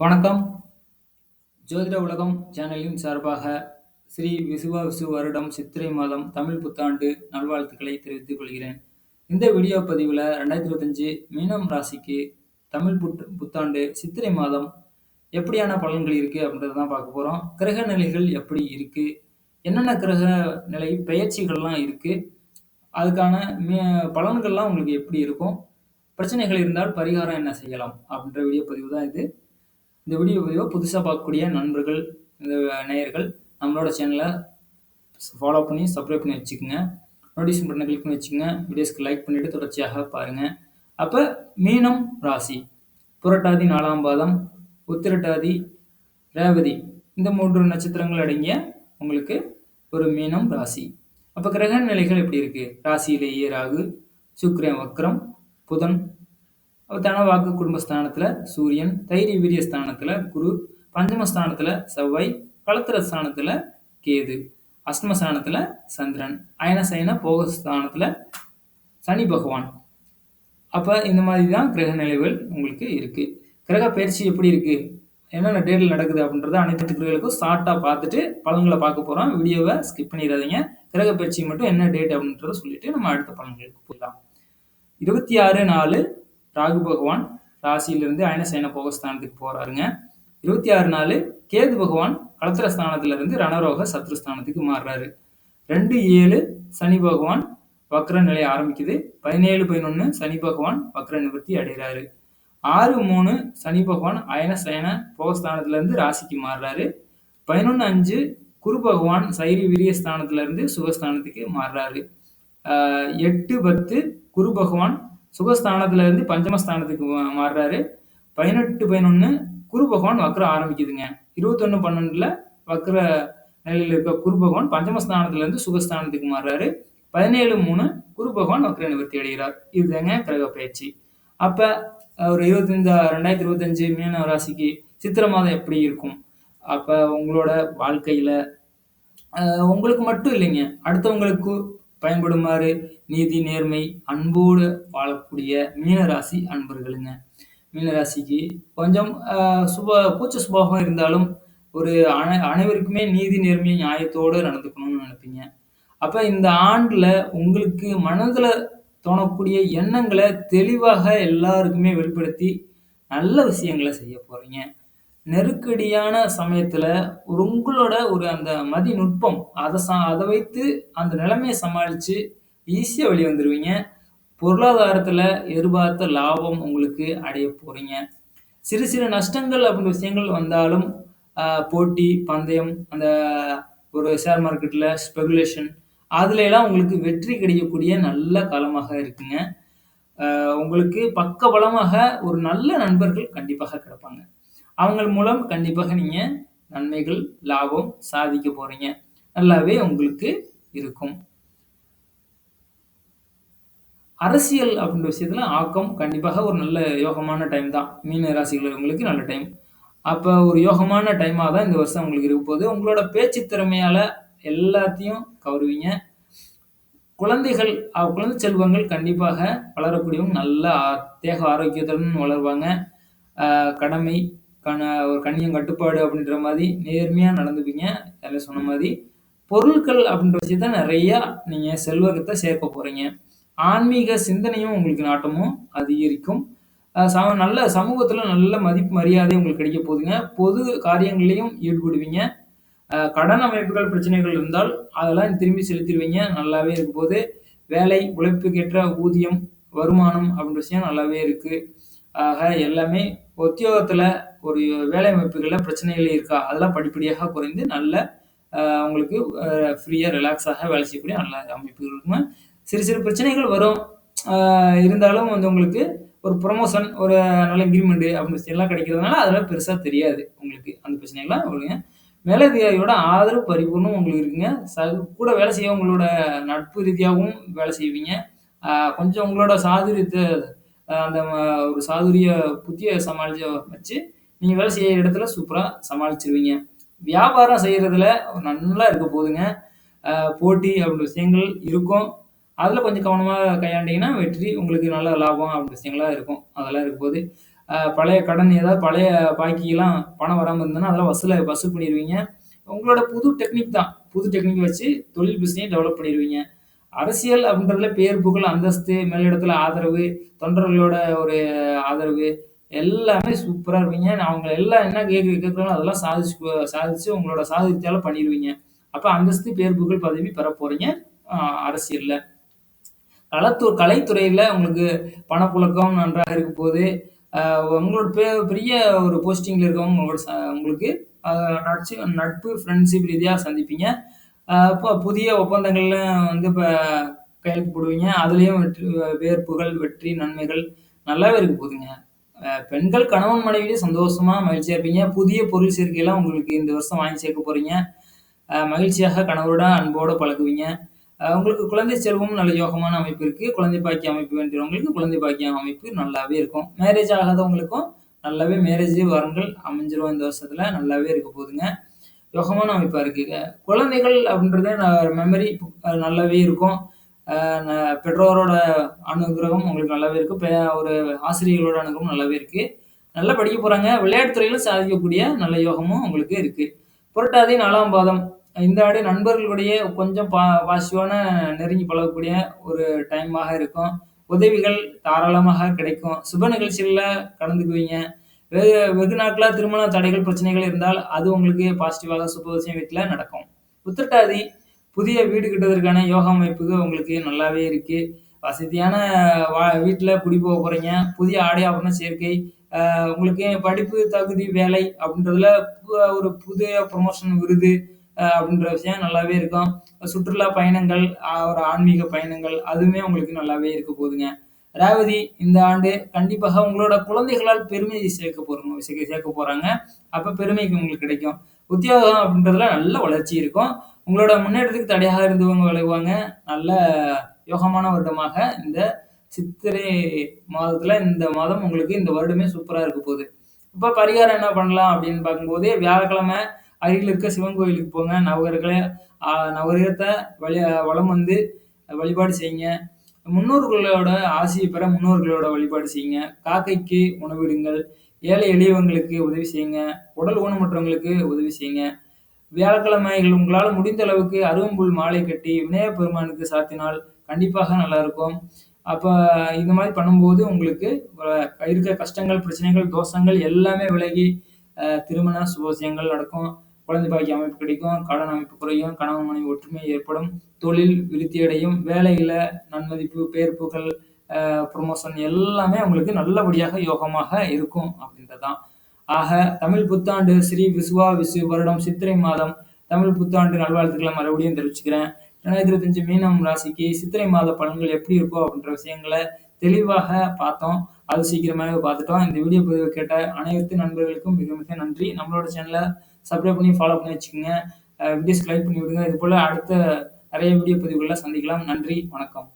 வணக்கம். ஜோதிட உலகம் சேனலின் சார்பாக ஸ்ரீ விசுவாவசு வருடம் சித்திரை மாதம் தமிழ் புத்தாண்டு நல்வாழ்த்துக்களை தெரிவித்துக் கொள்கிறேன். இந்த வீடியோ பதிவுல 2025 மீனம் ராசிக்கு தமிழ் புட் புத்தாண்டு சித்திரை மாதம் எப்படியான பலன்கள் இருக்குது அப்படின்றத தான் பார்க்க போகிறோம் கிரக நிலைகள் எப்படி இருக்குது என்னென்ன கிரக நிலை பெயர்ச்சிகள்லாம் இருக்குது அதுக்கான மே பலன்கள்லாம் உங்களுக்கு எப்படி இருக்கும்? பிரச்சனைகள் இருந்தால் பரிகாரம் என்ன செய்யலாம்? அப்படின்ற வீடியோ பதிவு தான் இது. இந்த வீடியோ பதிவை புதுசாக பார்க்கக்கூடிய நண்பர்கள் இந்த நேயர்கள் நம்மளோட சேனலை ஃபாலோ பண்ணி சப்ஸ்கிரைப் பண்ணி வச்சுக்கோங்க. நோட்டிஃபிகேஷன் பட்டனை கிளிக் பண்ணி வச்சுக்கோங்க. வீடியோஸ்க்கு லைக் பண்ணிவிட்டு தொடர்ச்சியாக பாருங்கள் அப்போ மீனம் ராசி. புரட்டாதி நாலாம் பாதம் உத்திரட்டாதி ரேவதி. இந்த மூன்று நட்சத்திரங்கள் அடங்கிய உங்களுக்கு ஒரு மீனம் ராசி. அப்போ கிரக நிலைகள் எப்படி இருக்குது ராசியிலேயே ராகு சுக்கிரன் வக்ரம் புதன் தனவாக்கு குடும்பஸ்தானத்தில் சூரியன் தைரிய வீரிய ஸ்தானத்தில் குரு பஞ்சமஸ்தானத்தில் செவ்வாய் களத்திர ஸ்தானத்தில் கேது அஷ்டமஸ்தானத்தில் சந்திரன் அயனசயன போகஸ்தானத்தில் சனி பகவான். அப்போ இந்த மாதிரி தான் கிரக நிலைகள் உங்களுக்கு இருக்குது கிரக பயிற்சி எப்படி இருக்குது என்னென்ன டேட்டில் நடக்குது அப்படின்றத அனைத்து கிரகங்களுக்கும் ஷார்ட்டாக பார்த்துட்டு பலன்களை பார்க்க போகிறோம் வீடியோவை ஸ்கிப் பண்ணிடாதீங்க. கிரக பயிற்சி மட்டும் என்ன டேட் அப்படின்றத சொல்லிட்டு நம்ம அடுத்த பலன்களுக்கு போயிடலாம். இருபத்தி ஆறு நாலு ராகு பகவான் ராசியிலிருந்து அயனசேன போகஸ்தானத்துக்கு போறாருங்க. இருபத்தி ஆறு நாலு கேது பகவான் களத்திர ஸ்தானத்திலிருந்து ரணரோக சத்ருஸ்தானத்துக்கு மாறுறாரு. ரெண்டு ஏழு சனி பகவான் வக்ர நிலை ஆரம்பிக்குது. பதினேழு பதினொன்று சனி பகவான் வக்ர நிவர்த்தி அடைகிறாரு. ஆறு மூணு சனி பகவான் அயன சயன போகஸ்தானத்திலேருந்து ராசிக்கு மாறுறாரு. பதினொன்று அஞ்சு குரு பகவான் சைரி விரிய ஸ்தானத்திலிருந்து சுகஸ்தானத்துக்கு மாறுறாரு. எட்டு பத்து குரு பகவான் சுகஸ்தானத்துல இருந்து பஞ்சமஸ்தானத்துக்கு மாறுறாரு பதினெட்டு பதினொன்று குரு பகவான் வக்ர ஆரம்பிக்குதுங்க. இருபத்தொன்னு பன்னெண்டுல வக்ர நிலையில் இருக்க குரு பகவான் பஞ்சமஸ்தானத்துல இருந்து சுகஸ்தானத்துக்கு மாறுறாரு. பதினேழு மூணு குரு பகவான் வக்ர நிவர்த்தி அடைகிறார். இதுதாங்க கிரக பயிற்சி. அப்ப ஒரு இருபத்தஞ்சு ரெண்டாயிரத்தி இருபத்தஞ்சு மீன ராசிக்கு சித்திர மாதம் எப்படி இருக்கும்? அப்ப உங்களோட வாழ்க்கையில உங்களுக்கு மட்டும் இல்லைங்க. அடுத்தவங்களுக்கு பயன்படுமாறு நீதி நேர்மை அன்போடு வாழக்கூடிய மீனராசி அன்பர்களுங்க. மீனராசிக்கு கொஞ்சம் சுப கூச்ச சுபாவம் இருந்தாலும் ஒரு அனை அனைவருக்குமே நீதி நேர்மை நியாயத்தோடு நடந்துக்கணும்னு நினைப்பீங்க. அப்போ இந்த ஆண்டில் உங்களுக்கு மனதில் தோணக்கூடிய எண்ணங்களை தெளிவாக எல்லாருக்குமே வெளிப்படுத்தி நல்ல விஷயங்களை செய்ய போகிறீங்க நெருக்கடியான சமயத்தில் ஒரு உங்களோட ஒரு அந்த மதி நுட்பம் அதை சா அதை வைத்து அந்த நிலைமையை சமாளித்து ஈஸியாக வழி வந்துடுவீங்க பொருளாதாரத்தில் எதிர்பார்த்த லாபம் உங்களுக்கு அடைய போகிறீங்க சிறு சிறு நஷ்டங்கள் அப்படின்ற விஷயங்கள் வந்தாலும் போட்டி பந்தயம் அந்த ஒரு ஷேர் மார்க்கெட்டில் ஸ்பெகுலேஷன் அதுலலாம் உங்களுக்கு வெற்றி கிடைக்கக்கூடிய நல்ல காலமாக இருக்குங்க. உங்களுக்கு பக்க பலமாக ஒரு நல்ல நண்பர்கள் கண்டிப்பாக கிடைப்பாங்க. அவங்க மூலம் கண்டிப்பாக நீங்கள் நன்மைகள் லாபம் சாதிக்க போகிறீங்க நல்லாவே உங்களுக்கு இருக்கும். அரசியல் அப்படின்ற விஷயத்துல ஆக்கம் கண்டிப்பாக ஒரு நல்ல யோகமான டைம் தான். மீன ராசிகள் உங்களுக்கு நல்ல டைம் அப்போ ஒரு யோகமான டைமாக தான் இந்த வருஷம் உங்களுக்கு இருக்க போகுது. உங்களோட பேச்சு திறமையால் எல்லாத்தையும் கவருவீங்க. குழந்தைகள் குழந்தை செல்வங்கள் கண்டிப்பாக வளரக்கூடியவங்க நல்ல தேக ஆரோக்கியத்துடன் வளருவாங்க. கடமை கண ஒரு கண்ணியம் கட்டுப்பாடு அப்படின்ற மாதிரி நேர்மையாக நடந்துப்பீங்க. எல்லாம் சொன்ன மாதிரி பொருட்கள் அப்படின்ற விஷயத்த நிறையா நீங்கள் செல்வகத்தை சேர்க்க போகிறீங்க ஆன்மீக சிந்தனையும் உங்களுக்கு நாட்டமும் அதிகரிக்கும். சம நல்ல சமூகத்தில் நல்ல மதிப்பு மரியாதை உங்களுக்கு கிடைக்க போகுதுங்க. பொது காரியங்களையும் ஈடுபடுவீங்க. கடன் அமைப்புகள் பிரச்சனைகள் இருந்தால் அதெல்லாம் திரும்பி செலுத்திடுவீங்க. நல்லாவே இருக்கும் போது வேலை உழைப்புக்கேற்ற ஊதியம் வருமானம் அப்படின்ற விஷயம் நல்லாவே இருக்குது ஆக எல்லாமே உத்தியோகத்தில் ஒரு வேலை அமைப்புகளில் பிரச்சனைகள் இருக்கா? அதெல்லாம் படிப்படியாக குறைந்து நல்ல உங்களுக்கு ஃப்ரீயாக ரிலாக்ஸாக வேலை செய்யக்கூடிய நல்ல அமைப்புகள் இருக்குங்க. சிறு சிறு பிரச்சனைகள் வரும். இருந்தாலும் வந்து உங்களுக்கு ஒரு ப்ரொமோஷன் ஒரு நல்ல இன்க்ரிமெண்ட்டு அப்படின்னு எல்லாம் கிடைக்கிறதுனால அதெல்லாம் பெருசாக தெரியாது உங்களுக்கு. அந்த பிரச்சனைகள்லாம் உங்களுக்கு மேலதிகாரியோட ஆதரவு பரிபூர்ணம் உங்களுக்கு இருக்குங்க. ச கூட வேலை செய்ய உங்களோட நட்பு ரீதியாகவும் வேலை செய்வீங்க. கொஞ்சம் உங்களோட சாதுரியத்தை அந்த ஒரு சாதுரிய புத்திய சமாளிச்ச வச்சு நீங்கள் வேலை செய்கிற இடத்துல சூப்பராக சமாளிச்சிருவீங்க. வியாபாரம் செய்கிறதுல நல்லா இருக்க போதுங்க. போட்டி அப்படின்ற விஷயங்கள் இருக்கும். அதில் கொஞ்சம் கவனமாக கையாண்டிங்கன்னா வெற்றி உங்களுக்கு நல்ல லாபம் அப்படின்ற விஷயங்களாக இருக்கும். அதெல்லாம் இருக்கும் போது. பழைய கடன் ஏதாவது பழைய பாக்கிலாம் பணம் வராமல் இருந்ததுன்னா அதெல்லாம் வசூல வசூல் பண்ணிடுவீங்க உங்களோட புது டெக்னிக் தான். புது டெக்னிக் வச்சு தொழில் பிஸ்னஸையும் டெவலப் பண்ணிடுவீங்க அரசியல் அப்படின்றதுல பேர் புகழ் அந்தஸ்து மேலிடத்துல ஆதரவு தொண்டர்களோட ஒரு ஆதரவு எல்லாமே சூப்பராக இருப்பீங்க. நான் அவங்க எல்லாம் என்ன கேட்க கேட்குறாங்களோ அதெல்லாம் சாதிச்சு சாதிச்சு உங்களோட சாதித்தால பண்ணிடுவீங்க. அப்போ அந்தஸ்து பேர் புகழ் பதவி பெற போகிறீங்க அரசியலில். கலத்து கலைத்துறையில் உங்களுக்கு பணப்புழக்கம் நன்றாக இருக்க போது உங்களோட பெ பெரிய ஒரு போஸ்டிங்கில் இருக்கவங்க உங்களோட ச உங்களுக்கு நட்சு நட்பு ஃப்ரெண்ட்ஷிப் ரீதியாக சந்திப்பீங்க. இப்போ புதிய ஒப்பந்தங்கள்லாம் வந்து இப்போ கையெழுத்து போடுவீங்க. அதுலேயும் வெற்றி பேர், புகழ் வெற்றி நன்மைகள் நல்லாவே இருக்க போகுதுங்க பெண்கள் கணவன் மனைவியே சந்தோஷமா மகிழ்ச்சியா இருப்பீங்க. புதிய பொருள் சேர்க்கையெல்லாம் உங்களுக்கு இந்த வருஷம் வாங்கி சேர்க்க போறீங்க. மகிழ்ச்சியாக கணவரோட அன்போடு பழகுவீங்க. உங்களுக்கு குழந்தை செல்வம் நல்ல யோகமான அமைப்பு இருக்கு. குழந்தை பாக்கிய அமைப்பு வேண்டியவங்களுக்கு குழந்தை பாக்கியம் அமைப்பு நல்லாவே இருக்கும். மேரேஜ் ஆகாதவங்களுக்கும் நல்லாவே மேரேஜ் வரங்கள். அமைஞ்சிரும் இந்த வருஷத்துல. நல்லாவே இருக்க போகுதுங்க யோகமான அமைப்பாக இருக்குது குழந்தைகள் அப்படின்றது மெமரி நல்லாவே இருக்கும். பெற்றோரோட அனுகிரகம் உங்களுக்கு நல்லாவே இருக்கு. ஒரு ஆசிரியர்களோட அனுகிரகம் நல்லாவே இருக்கு. நல்லா படிக்க போறாங்க. விளையாட்டு துறையிலும் சாதிக்கக்கூடிய நல்ல யோகமும் உங்களுக்கு இருக்கு. புரட்டாதி நாலாம் பாதம். இந்த ஆடு நண்பர்களுடைய கொஞ்சம் பா பாசிட்டிவான நெருங்கி பழகக்கூடிய ஒரு டைமாக இருக்கும். உதவிகள் தாராளமாக கிடைக்கும். சுப நிகழ்ச்சிகளில் கலந்துக்குவீங்க. வெகு வெகு நாட்களாக திருமண தடைகள் பிரச்சனைகள் இருந்தால் அது உங்களுக்கு பாசிட்டிவாக சுபவசியம் வீட்டில் நடக்கும். உத்திரட்டாதி புதிய வீடு கட்டுவதற்கான யோகா அமைப்புக்கு உங்களுக்கு நல்லாவே இருக்குது வசதியான வா வீட்டில் குடி போக போகிறீங்க புதிய ஆடை ஆபரண சேர்க்கை உங்களுக்கு படிப்பு தகுதி வேலை அப்படின்றதுல ஒரு புதிய ப்ரொமோஷன் விருது அப்படின்ற விஷயம் நல்லாவே இருக்கும். சுற்றுலா பயணங்கள் ஒரு ஆன்மீக பயணங்கள் அதுவுமே உங்களுக்கு நல்லாவே இருக்க போகுதுங்க ரேவதி இந்த ஆண்டு கண்டிப்பாக உங்களோட குழந்தைகளால் பெருமையை சேர்க்க போறோம் சேர்க்க போறாங்க. அப்ப பெருமைக்கு உங்களுக்கு கிடைக்கும். உத்தியோகம் அப்படின்றதுல நல்ல வளர்ச்சி இருக்கும். உங்களோட முன்னேற்றத்துக்கு தடையாக இருந்தவங்க விளைவாங்க. நல்ல யோகமான வருடமாக இந்த சித்திரை மாதத்துல இந்த மாதம் உங்களுக்கு இந்த வருடமே சூப்பரா இருக்க போகுது. இப்ப பரிகாரம் என்ன பண்ணலாம் அப்படின்னு பார்க்கும்போது வியாழக்கிழமை அருகில் இருக்க சிவன் கோயிலுக்கு போங்க. நவகர்களை நவகிரகத்தை வழி வளம் வந்து வழிபாடு செய்யுங்க. முன்னோர்களோட ஆசையை பெற முன்னோர்களோட வழிபாடு செய்யுங்க. காக்கைக்கு உணவிடுங்கள் ஏழை எளியவங்களுக்கு உதவி செய்யுங்க. உடல் ஊனமற்றவங்களுக்கு உதவி செய்யுங்க. வியாழக்கிழமைகள் உங்களால் முடிந்த அளவுக்கு அருவம்புல் மாலை கட்டி விநாயக பெருமானுக்கு சாத்தினால் கண்டிப்பாக நல்லா இருக்கும் அப்போ இந்த மாதிரி பண்ணும்போது உங்களுக்கு இருக்க கஷ்டங்கள் பிரச்சனைகள் தோஷங்கள் எல்லாமே விலகி திருமண சுபோசியங்கள் நடக்கும். குழந்தை பாக்கிய அமைப்பு கிடைக்கும் கடன் அமைப்பு குறையும் கணவன் மனைவி ஒற்றுமை ஏற்படும். தொழில் விருத்தியடையும் வேலையில் நன்மதிப்பு பேர் புகழ் ப்ரொமோஷன் எல்லாமே அவங்களுக்கு நல்லபடியாக யோகமாக இருக்கும் அப்படின்றதான் ஆக தமிழ் புத்தாண்டு ஸ்ரீ விசுவா விசு வருடம் சித்திரை மாதம் தமிழ் புத்தாண்டு நல்வாழ்த்துக்களை மறுபடியும் தெரிவிச்சுக்கிறேன். ரெண்டாயிரத்தி இருபத்தஞ்சு மீனம் ராசிக்கு சித்திரை மாத பலன்கள் எப்படி இருக்கும் அப்படின்ற விஷயங்களை தெளிவாக பார்த்தோம். அது சீக்கிரமாக பார்த்துட்டோம். இந்த வீடியோ பதிவு கேட்ட அனைத்து நண்பர்களுக்கும் மிக மிக நன்றி. நம்மளோட சேனலை சப்ஸ்கிரைப் பண்ணி ஃபாலோ பண்ணி வச்சுக்கோங்க. வீடியோஸ் லைக் பண்ணி விடுங்க. இது போல் அடுத்த நிறைய வீடியோ பதிவுகளில் சந்திக்கலாம். நன்றி. வணக்கம்.